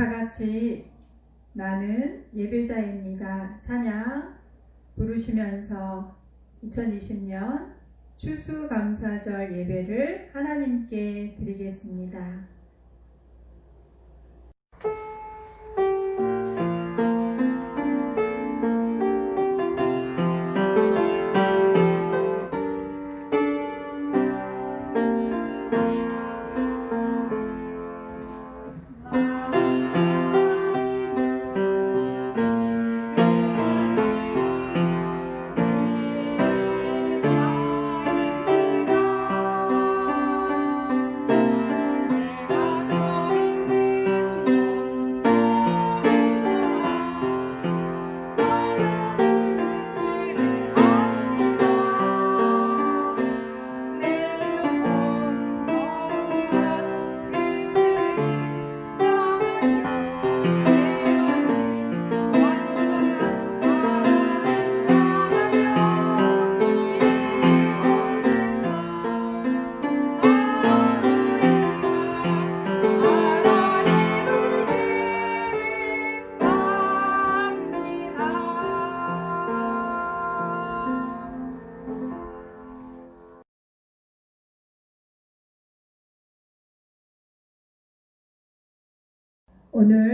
다 같이 나는 예배자입니다. 찬양 부르시면서 2020년 추수감사절 예배를 하나님께 드리겠습니다.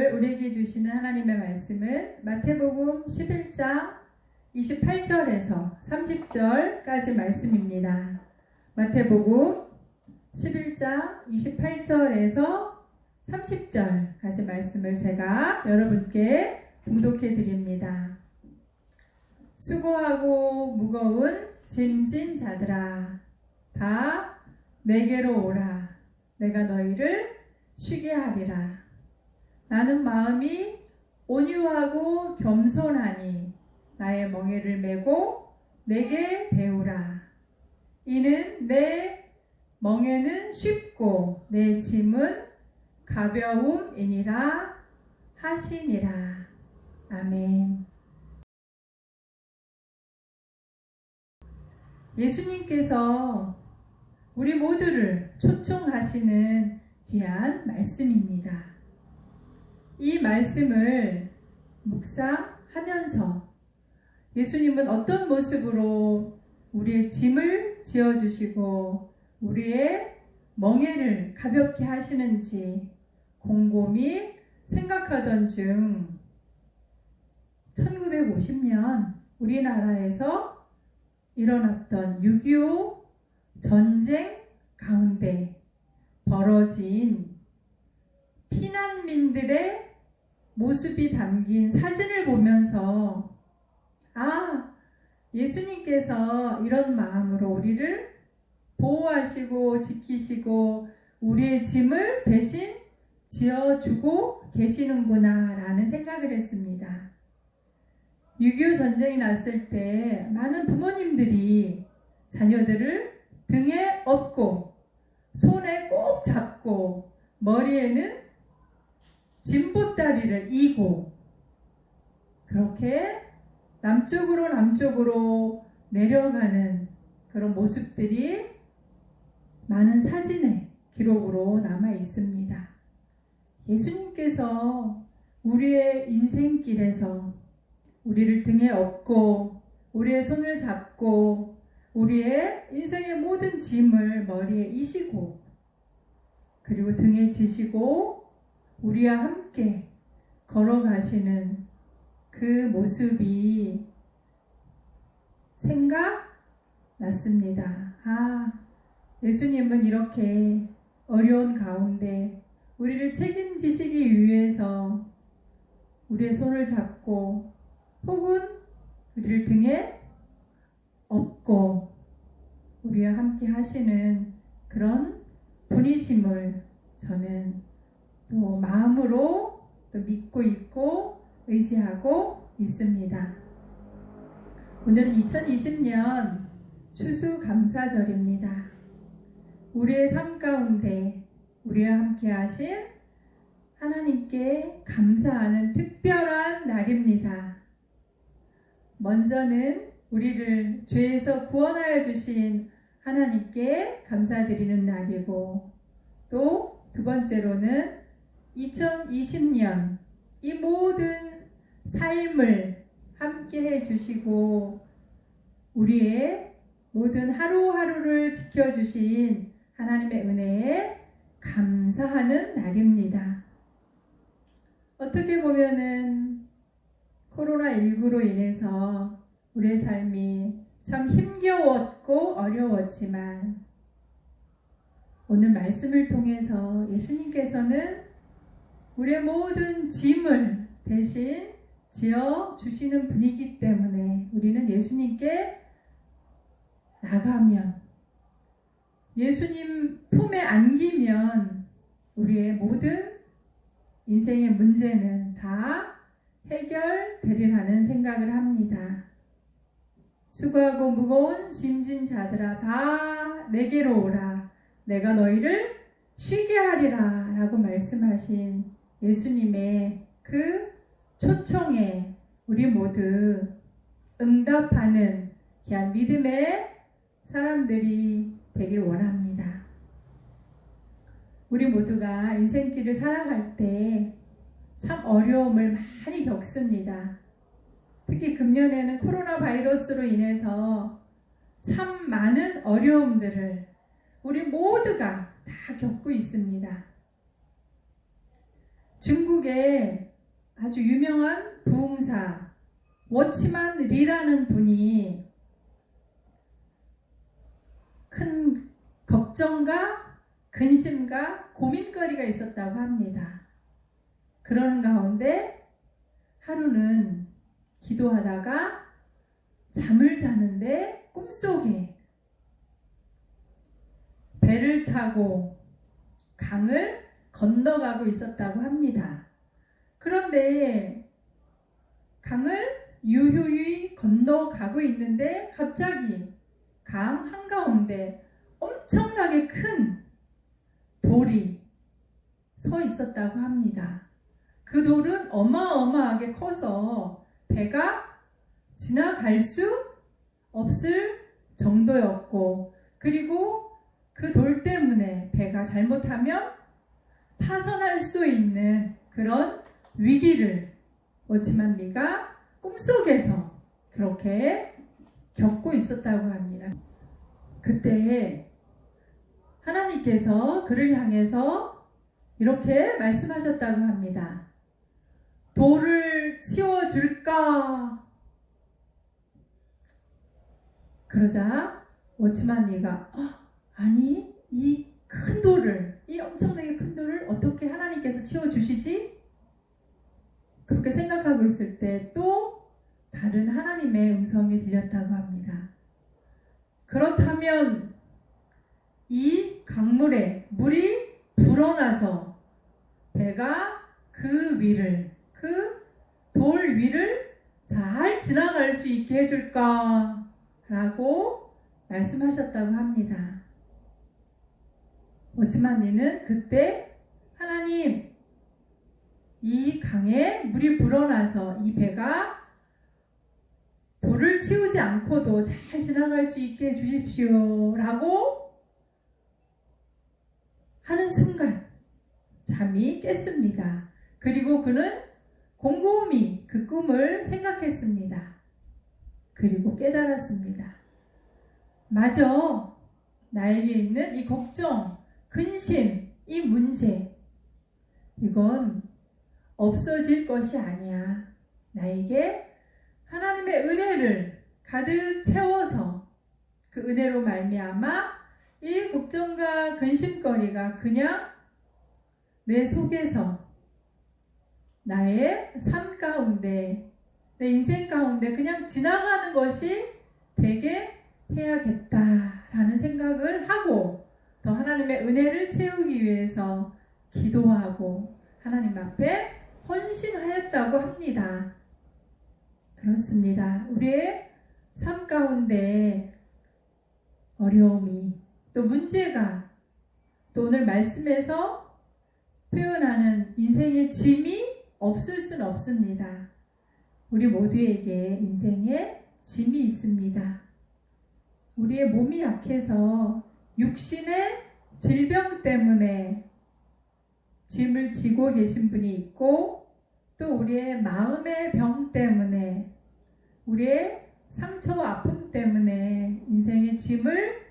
오늘 우리에게 주시는 하나님의 말씀은 마태복음 11장 28절에서 30절까지 말씀입니다. 마태복음 11장 28절에서 30절까지 말씀을 제가 여러분께 봉독해 드립니다. 수고하고 무거운 짐진 자들아 다 내게로 오라 내가 너희를 쉬게 하리라 나는 마음이 온유하고 겸손하니 나의 멍에를 메고 내게 배우라. 이는 내 멍에는 쉽고 내 짐은 가벼움이니라 하시니라. 아멘. 예수님께서 우리 모두를 초청하시는 귀한 말씀입니다. 이 말씀을 묵상하면서 예수님은 어떤 모습으로 우리의 짐을 지어주시고 우리의 멍에를 가볍게 하시는지 곰곰이 생각하던 중 1950년 우리나라에서 일어났던 6.25 전쟁 가운데 벌어진 피난민들의 모습이 담긴 사진을 보면서 아, 예수님께서 이런 마음으로 우리를 보호하시고 지키시고 우리의 짐을 대신 지어주고 계시는구나 라는 생각을 했습니다. 6.25 전쟁이 났을 때 많은 부모님들이 자녀들을 등에 업고 손에 꼭 잡고 머리에는 진보다리를 이고 그렇게 남쪽으로 남쪽으로 내려가는 그런 모습들이 많은 사진의 기록으로 남아 있습니다. 예수님께서 우리의 인생길에서 우리를 등에 업고 우리의 손을 잡고 우리의 인생의 모든 짐을 머리에 이시고 그리고 등에 지시고 우리와 함께 걸어가시는 그 모습이 생각났습니다. 아, 예수님은 이렇게 어려운 가운데 우리를 책임지시기 위해서 우리의 손을 잡고 혹은 우리를 등에 업고 우리와 함께 하시는 그런 분이심을 저는 또 마음으로 또 믿고 있고 의지하고 있습니다. 오늘은 2020년 추수감사절입니다. 우리의 삶 가운데 우리와 함께 하신 하나님께 감사하는 특별한 날입니다. 먼저는 우리를 죄에서 구원하여 주신 하나님께 감사드리는 날이고 또 두 번째로는 2020년 이 모든 삶을 함께 해 주시고 우리의 모든 하루하루를 지켜주신 하나님의 은혜에 감사하는 날입니다. 어떻게 보면은 코로나19로 인해서 우리의 삶이 참 힘겨웠고 어려웠지만 오늘 말씀을 통해서 예수님께서는 우리의 모든 짐을 대신 지어 주시는 분이기 때문에 우리는 예수님께 나가면 예수님 품에 안기면 우리의 모든 인생의 문제는 다 해결되리라는 생각을 합니다. 수고하고 무거운 짐진 자들아 다 내게로 오라 내가 너희를 쉬게 하리라 라고 말씀하신 예수님의 그 초청에 우리 모두 응답하는 귀한 믿음의 사람들이 되길 원합니다. 우리 모두가 인생길을 살아갈 때 참 어려움을 많이 겪습니다. 특히 금년에는 코로나 바이러스로 인해서 참 많은 어려움들을 우리 모두가 다 겪고 있습니다. 중국의 아주 유명한 부흥사 워치만 리라는 분이 큰 걱정과 근심과 고민거리가 있었다고 합니다. 그러는 가운데 하루는 기도하다가 잠을 자는데 꿈속에 배를 타고 강을 건너가고 있었다고 합니다. 그런데 강을 유유히 건너가고 있는데 갑자기 강 한가운데 엄청나게 큰 돌이 서 있었다고 합니다. 그 돌은 어마어마하게 커서 배가 지나갈 수 없을 정도였고, 그리고 그 돌 때문에 배가 잘못하면 파선할 수 있는 그런 위기를 오치만 리가 꿈속에서 그렇게 겪고 있었다고 합니다. 그때 하나님께서 그를 향해서 이렇게 말씀하셨다고 합니다. 돌을 치워줄까? 그러자 워치만리가 어, 아니 이 큰 돌을 이 엄청나게 큰 돌을 어떻게 하나님께서 치워주시지? 그렇게 생각하고 있을 때 또 다른 하나님의 음성이 들렸다고 합니다. 그렇다면 이 강물에 물이 불어나서 배가 그 위를 그 돌 위를 잘 지나갈 수 있게 해줄까? 라고 말씀하셨다고 합니다. 오츠만니는 그때 하나님, 이 강에 물이 불어나서 이 배가 돌을 치우지 않고도 잘 지나갈 수 있게 해주십시오. 라고 하는 순간 잠이 깼습니다. 그리고 그는 곰곰이 그 꿈을 생각했습니다. 그리고 깨달았습니다. 맞아. 나에게 있는 이 걱정, 근심, 이 문제. 이건 없어질 것이 아니야. 나에게 하나님의 은혜를 가득 채워서 그 은혜로 말미암아 이 걱정과 근심거리가 그냥 내 속에서 나의 삶 가운데, 내 인생 가운데 그냥 지나가는 것이 되게 해야겠다라는 생각을 하고 더 하나님의 은혜를 채우기 위해서 기도하고 하나님 앞에 헌신하였다고 합니다. 그렇습니다. 우리의 삶 가운데 어려움이 또 문제가 또 오늘 말씀에서 표현하는 인생의 짐이 없을 순 없습니다. 우리 모두에게 인생에 짐이 있습니다. 우리의 몸이 약해서 육신의 질병 때문에 짐을 지고 계신 분이 있고 또 우리의 마음의 병 때문에 우리의 상처와 아픔 때문에 인생의 짐을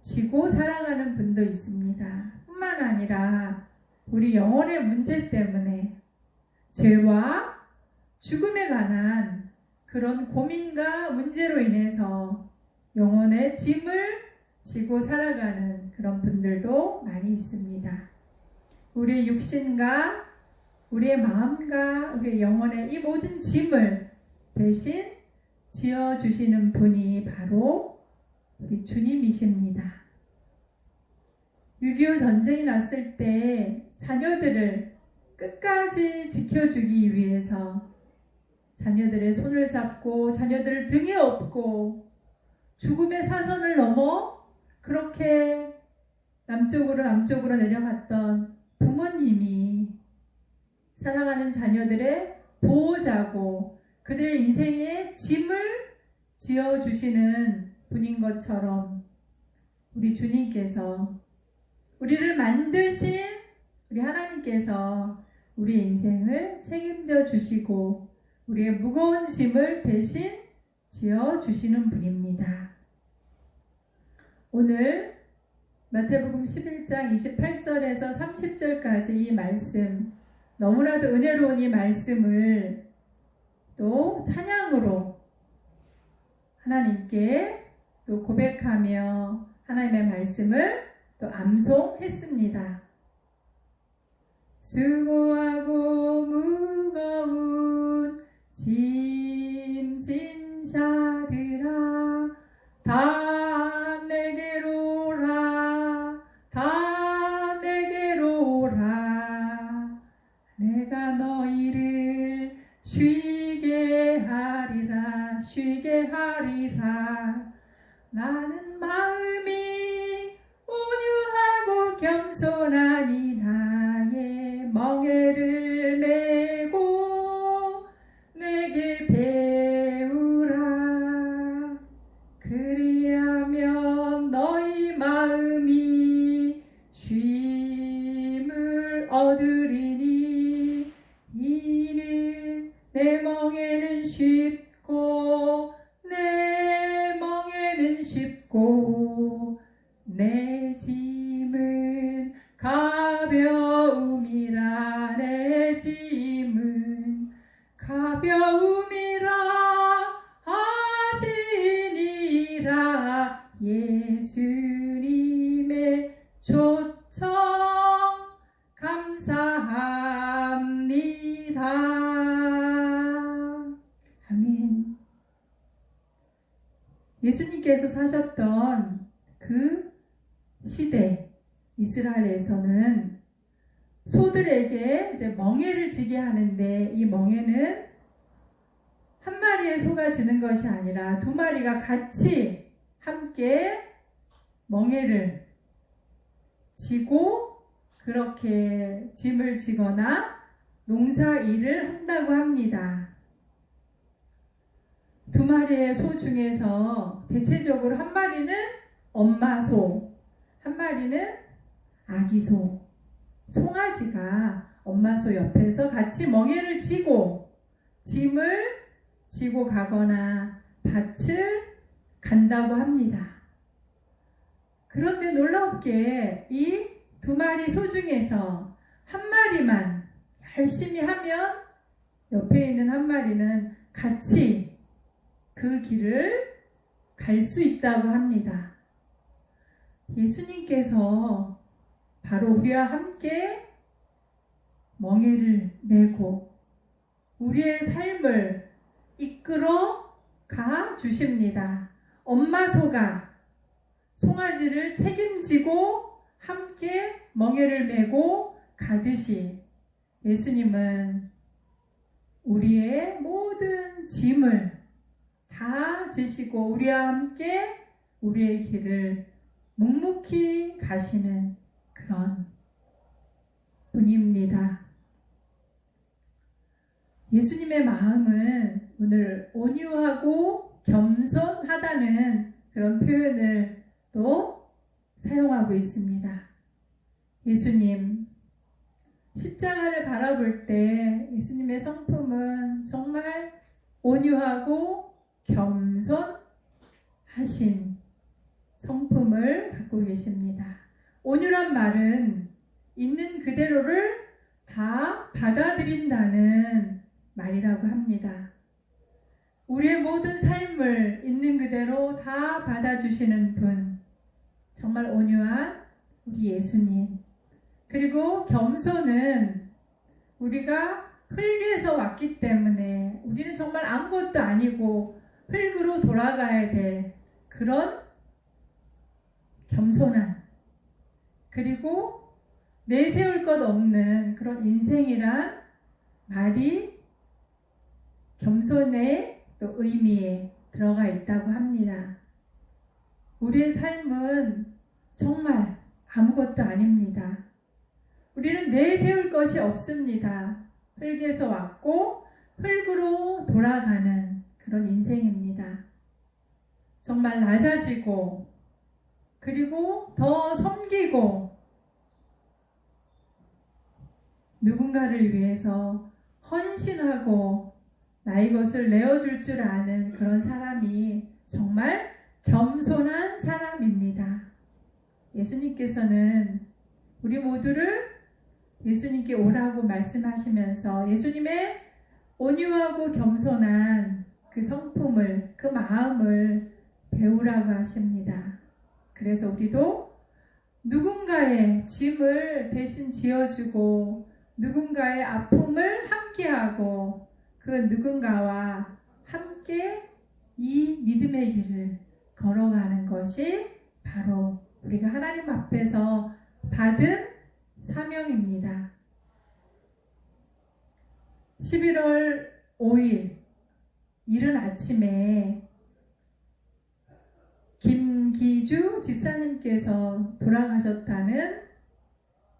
지고 살아가는 분도 있습니다. 뿐만 아니라 우리 영혼의 문제 때문에 죄와 죽음에 관한 그런 고민과 문제로 인해서 영혼의 짐을 지고 살아가는 그런 분들도 많이 있습니다. 우리의 육신과 우리의 마음과 우리의 영혼의 이 모든 짐을 대신 지어주시는 분이 바로 우리 주님이십니다. 6.25 전쟁이 났을 때 자녀들을 끝까지 지켜주기 위해서 자녀들의 손을 잡고 자녀들을 등에 업고 죽음의 사선을 넘어 그렇게 남쪽으로 남쪽으로 내려갔던 부모님이 사랑하는 자녀들의 보호자고 그들의 인생의 짐을 지어주시는 분인 것처럼 우리 주님께서 우리를 만드신 우리 하나님께서 우리 인생을 책임져 주시고 우리의 무거운 짐을 대신 지어 주시는 분입니다. 오늘 마태복음 11장 28절에서 30절까지 이 말씀 너무나도 은혜로운 이 말씀을 또 찬양으로 하나님께 또 고백하며 하나님의 말씀을 또 암송했습니다. 수고하고 무거운 짐진 자 나의 멍에를 예수님께서 사셨던 그 시대 이스라엘에서는 소들에게 이제 멍에를 지게 하는데 이 멍에는 한 마리의 소가 지는 것이 아니라 두 마리가 같이 함께 멍에를 지고 그렇게 짐을 지거나 농사 일을 한다고 합니다. 두 마리의 소 중에서 대체적으로 한 마리는 엄마 소, 한 마리는 아기 소, 송아지가 엄마 소 옆에서 같이 멍에를 지고 짐을 지고 가거나 밭을 간다고 합니다. 그런데 놀랍게 이 두 마리 소 중에서 한 마리만 열심히 하면 옆에 있는 한 마리는 같이 그 길을 갈 수 있다고 합니다. 예수님께서 바로 우리와 함께 멍에를 메고 우리의 삶을 이끌어 가 주십니다. 엄마 소가 송아지를 책임지고 함께 멍에를 메고 가듯이 예수님은 우리의 모든 짐을 다 지시고 우리와 함께 우리의 길을 묵묵히 가시는 그런 분입니다. 예수님의 마음은 오늘 온유하고 겸손하다는 그런 표현을 또 사용하고 있습니다. 예수님, 십자가를 바라볼 때 예수님의 성품은 정말 온유하고 겸손하신 성품을 갖고 계십니다. 온유란 말은 있는 그대로를 다 받아들인다는 말이라고 합니다. 우리의 모든 삶을 있는 그대로 다 받아주시는 분. 정말 온유한 우리 예수님. 그리고 겸손은 우리가 흙에서 왔기 때문에 우리는 정말 아무것도 아니고 흙으로 돌아가야 될 그런 겸손한 그리고 내세울 것 없는 그런 인생이란 말이 겸손의 또 의미에 들어가 있다고 합니다. 우리의 삶은 정말 아무것도 아닙니다. 우리는 내세울 것이 없습니다. 흙에서 왔고 흙으로 돌아가는 그런 인생입니다. 정말 낮아지고 그리고 더 섬기고 누군가를 위해서 헌신하고 나의 것을 내어줄 줄 아는 그런 사람이 정말 겸손한 사람입니다. 예수님께서는 우리 모두를 예수님께 오라고 말씀하시면서 예수님의 온유하고 겸손한 그 성품을, 그 마음을 배우라고 하십니다. 그래서 우리도 누군가의 짐을 대신 지어주고 누군가의 아픔을 함께하고 그 누군가와 함께 이 믿음의 길을 걸어가는 것이 바로 우리가 하나님 앞에서 받은 사명입니다. 11월 5일 이른 아침에 김기주 집사님께서 돌아가셨다는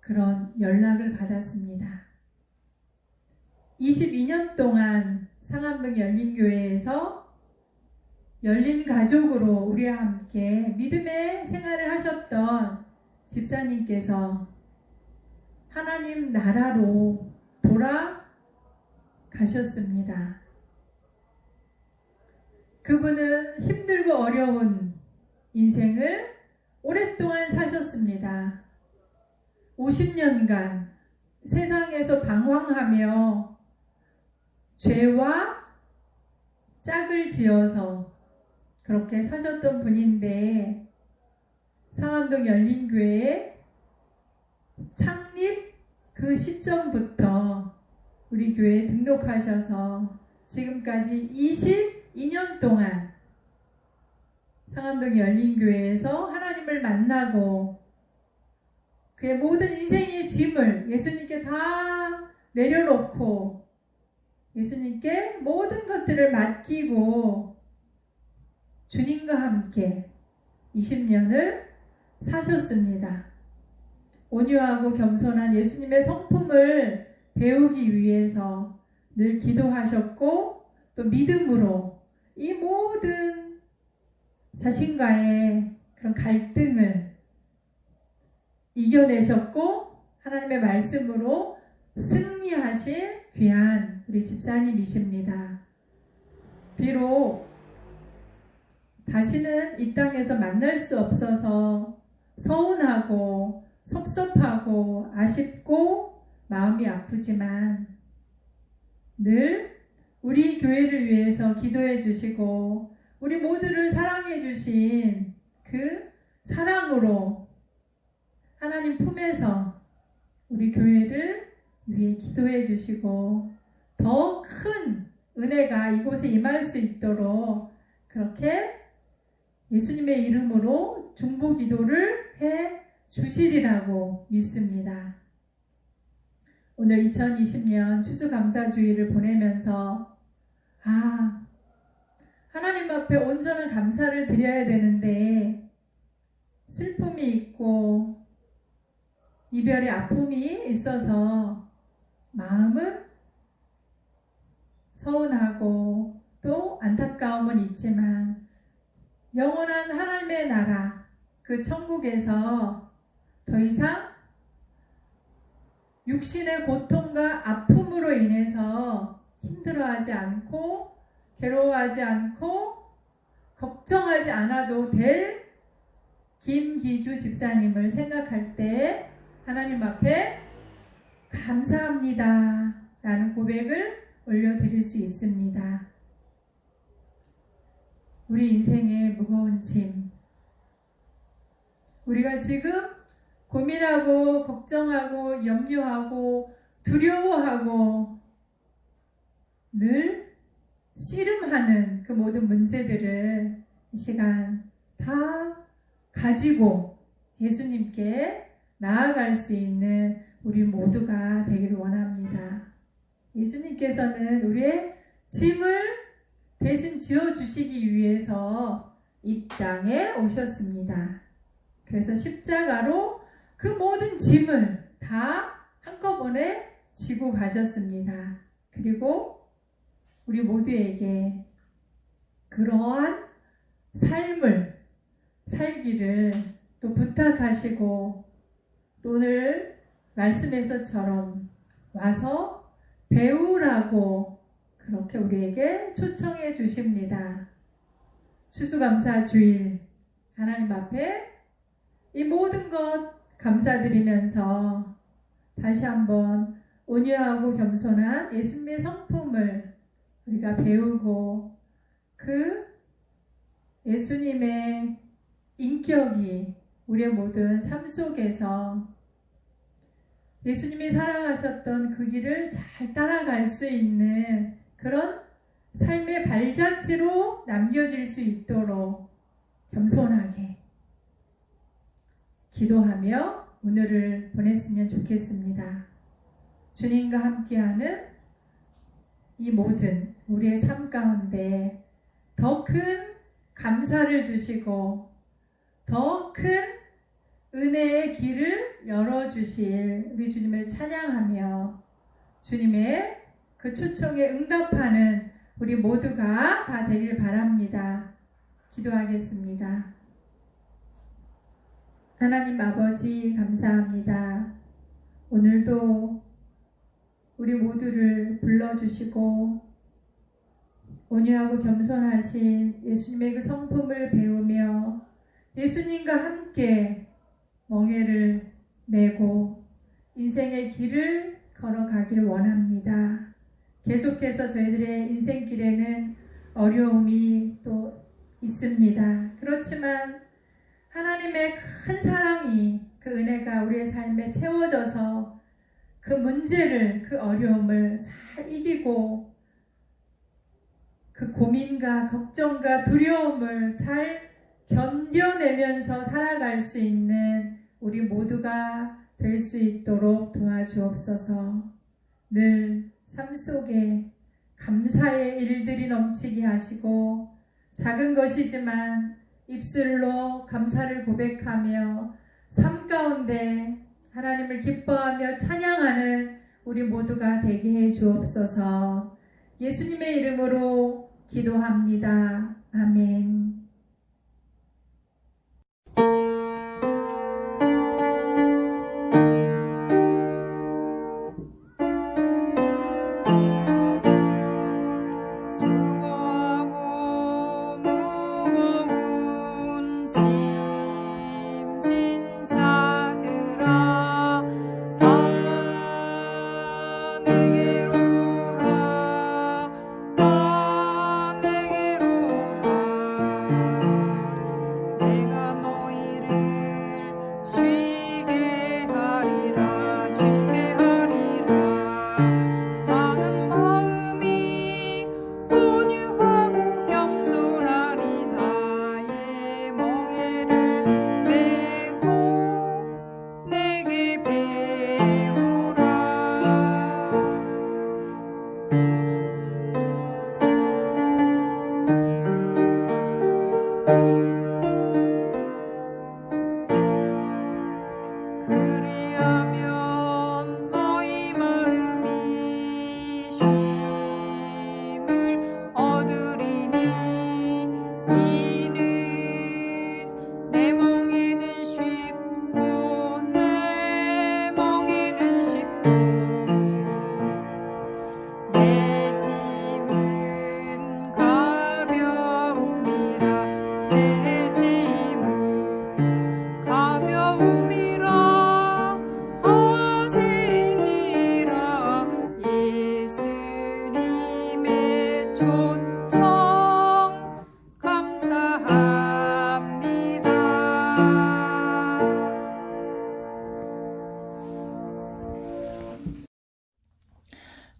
그런 연락을 받았습니다. 22년 동안 상암동 열린교회에서 열린 가족으로 우리와 함께 믿음의 생활을 하셨던 집사님께서 하나님 나라로 돌아가셨습니다. 그분은 힘들고 어려운 인생을 오랫동안 사셨습니다. 50년간 세상에서 방황하며 죄와 짝을 지어서 그렇게 사셨던 분인데 상암동 열린교회 창립 그 시점부터 우리 교회에 등록하셔서 지금까지 22년 동안 상암동 열린교회에서 하나님을 만나고 그의 모든 인생의 짐을 예수님께 다 내려놓고 예수님께 모든 것들을 맡기고 주님과 함께 20년을 사셨습니다. 온유하고 겸손한 예수님의 성품을 배우기 위해서 늘 기도하셨고 또 믿음으로 이 모든 자신과의 그런 갈등을 이겨내셨고 하나님의 말씀으로 승리하신 귀한 우리 집사님이십니다. 비록 다시는 이 땅에서 만날 수 없어서 서운하고 섭섭하고 아쉽고 마음이 아프지만 늘 우리 교회를 위해서 기도해 주시고 우리 모두를 사랑해 주신 그 사랑으로 하나님 품에서 우리 교회를 위해 기도해 주시고 더 큰 은혜가 이곳에 임할 수 있도록 그렇게 예수님의 이름으로 중보 기도를 해 주시리라고 믿습니다. 오늘 2020년 추수감사주의를 보내면서 아 하나님 앞에 온전한 감사를 드려야 되는데 슬픔이 있고 이별의 아픔이 있어서 마음은 서운하고 또 안타까움은 있지만 영원한 하나님의 나라 그 천국에서 더 이상 육신의 고통과 아픔으로 인해서 힘들어하지 않고 괴로워하지 않고 걱정하지 않아도 될 김기주 집사님을 생각할 때 하나님 앞에 감사합니다. 라는 고백을 올려드릴 수 있습니다. 우리 인생의 무거운 짐. 우리가 지금 고민하고, 걱정하고, 염려하고, 두려워하고, 늘 씨름하는 그 모든 문제들을 이 시간 다 가지고 예수님께 나아갈 수 있는 우리 모두가 되기를 원합니다. 예수님께서는 우리의 짐을 대신 지어주시기 위해서 이 땅에 오셨습니다. 그래서 십자가로 그 모든 짐을 다 한꺼번에 지고 가셨습니다. 그리고 우리 모두에게 그러한 삶을 살기를 또 부탁하시고 또 오늘 말씀에서처럼 와서 배우라고 그렇게 우리에게 초청해 주십니다. 추수감사 주일 하나님 앞에 이 모든 것 감사드리면서 다시 한번 온유하고 겸손한 예수님의 성품을 우리가 배우고 그 예수님의 인격이 우리의 모든 삶 속에서 예수님이 살아가셨던 그 길을 잘 따라갈 수 있는 그런 삶의 발자취로 남겨질 수 있도록 겸손하게 기도하며 오늘을 보냈으면 좋겠습니다. 주님과 함께하는 이 모든 우리의 삶 가운데 더 큰 감사를 주시고 더 큰 은혜의 길을 열어주실 우리 주님을 찬양하며 주님의 그 초청에 응답하는 우리 모두가 다 되길 바랍니다. 기도하겠습니다. 하나님 아버지 감사합니다. 오늘도 우리 모두를 불러주시고 온유하고 겸손하신 예수님의 그 성품을 배우며 예수님과 함께 멍해를 메고 인생의 길을 걸어가길 원합니다. 계속해서 저희들의 인생길에는 어려움이 또 있습니다. 그렇지만 하나님의 큰 사랑이 그 은혜가 우리의 삶에 채워져서 그 문제를, 그 어려움을 잘 이기고 그 고민과 걱정과 두려움을 잘 견뎌내면서 살아갈 수 있는 우리 모두가 될 수 있도록 도와주옵소서. 늘 삶 속에 감사의 일들이 넘치게 하시고 작은 것이지만 입술로 감사를 고백하며 삶 가운데 하나님을 기뻐하며 찬양하는 우리 모두가 되게 해 주옵소서 예수님의 이름으로 기도합니다. 아멘.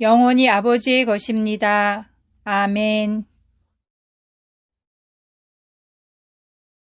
영원히 아버지의 것입니다. 아멘.